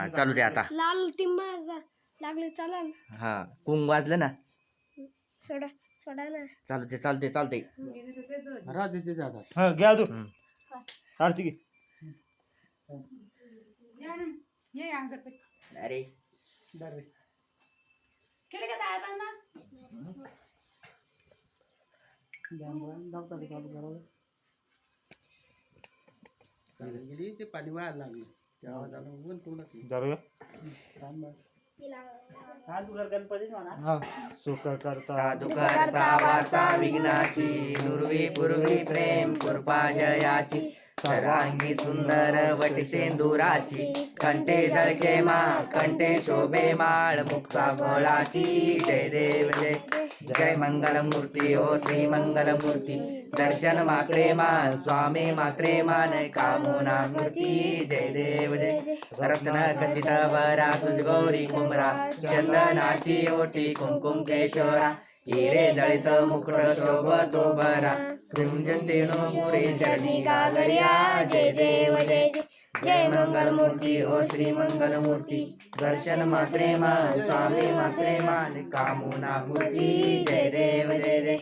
हा चालू दे आता. लाल टिंब लागले चालाल हा कुंग वाजलं ना? सोडा सोडा ना. चालू दे चालू दे चालते राजाचे जातात हा घ्या तू. आरती घे अरे. गेली ते पाणी वाढ लागलं. जाऊया. हा सुख करता करता वार्ता विघ्नाची दुर्वी पूर्वी प्रेम कृपा जयाची. सर्वांगी सुंदर वटी सेंदुराची कंठे झळके मा कंठे शोभे माळ मुक्ता फळाची जय देव जय. जय मंगलमूर्ती ओ श्री मंगलमूर्ती दर्शन मात्रे मान स्वामी मात्रे मान कामुना मूर्ती जय देव जय. रत्न खचित वरा तुझ गौरी कुमरा चंदनाची ओटी कुमकुम केशोरा हिरे ದಳಿತ मुकुट शोभतो बरा कुंजतेनो पुरे चरणी गागर्या जय ಜಯ ಜಯ जय जय. मंगल मूर्ती ओ श्री मंगल मूर्ती दर्शन मात्रे मान स्वामी मात्रे मान कामुना ಜಯ जय देव जय जय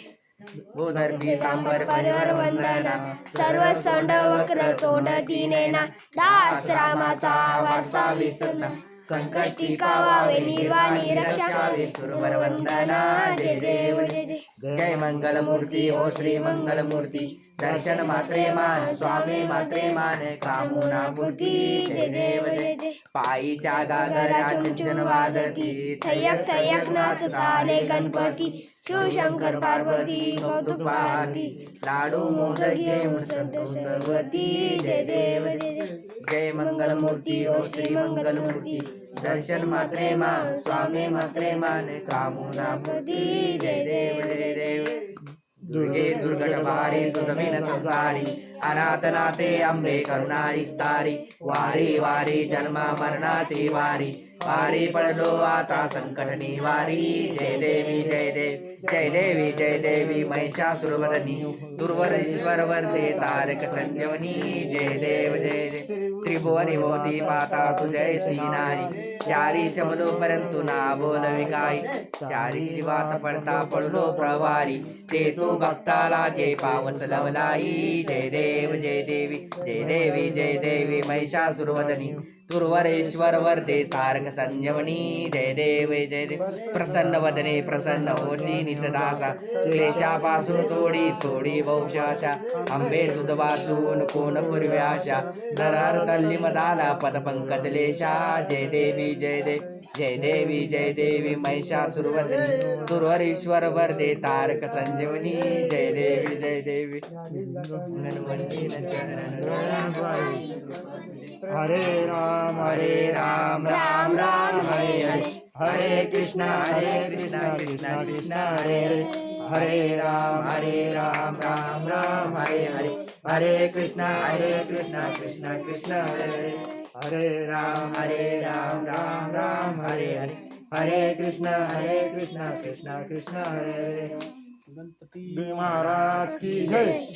गोधर पीतांबर परिवर वंदना. सर्व सोंड वक्र तोंड दिनेना. दास रामाचा वार्ता विसरना संकष्टी कावावे निर्वाणी रक्षावे. सुरवर वंदना जय देव जय जय. जय. मंगल मूर्ती ओ श्री मंगल मूर्ती दर्शन मात्रे मान स्वामी मात्रे मान कामुना मूर्ती जय देव जय. जय पायीच्या गागरा चिंचन वाजती. थयक थयक नाचताले गणपती. शिवशंकर पार्वती कौतुक पाहती. लाडू मोदक घेऊन संतोषवती जय देव जय. जय मंगलमूर्ती ओ श्री मंगलमूर्ती दर्शन मात्रे मा स्वामी मात्रे मान कामुना मूर्ती जय देव जय देव। दुर्गे दुर्गट भारी सुदमिन संसारी अनाथ नाथे अंबे करुणारी स्तारी वारी वारी जन्मा मरणाती वारी वारी पडलो आता संकट निवारी जय देवी जय देव जय देवी जय देवी महिषासुरवदनी दुर्वरेश्वर वरदे तारक संजीवनी जय देव जय जय त्रिभुवनी मोदी पाता तुझय श्रीनारी चारी शमलो परंतु ना बोलवी काही चारी जीवात पडता पडलो प्रवारी ते तू भक्ता देव जय देवी जय देवी जय देवी महिषासुरवदनी तुर्वरेश्वर वरदे सारक संजीवनी जय देव जय देव। प्रसन्न वदने प्रसन्न होशी निसदासा क्लेशापासून थोडी थोडी वंशाशा आंबे तुझ वाचून कोण पूर्व्याशा नरहर तल्ली मदाला पद पंकजलेशा जय देवी जय देव जय देवी जय देवी महिषासुरवदनी तुर्वरेश्वर वरदे तारक संजीवनी जय देवी। जय देवी हरे राम हरे राम राम राम हरे हरे. हरे कृष्ण हरे कृष्ण कृष्ण कृष्ण हरे हरे. हरे राम हरे राम राम राम हरे हरे. हरे कृष्ण हरे कृष्ण कृष्ण कृष्ण हरे हरे. हरे राम हरे राम राम राम हरे हरे. हरे कृष्ण हरे कृष्ण कृष्ण कृष्ण हरे हरे. गणपती. महाराज की जय.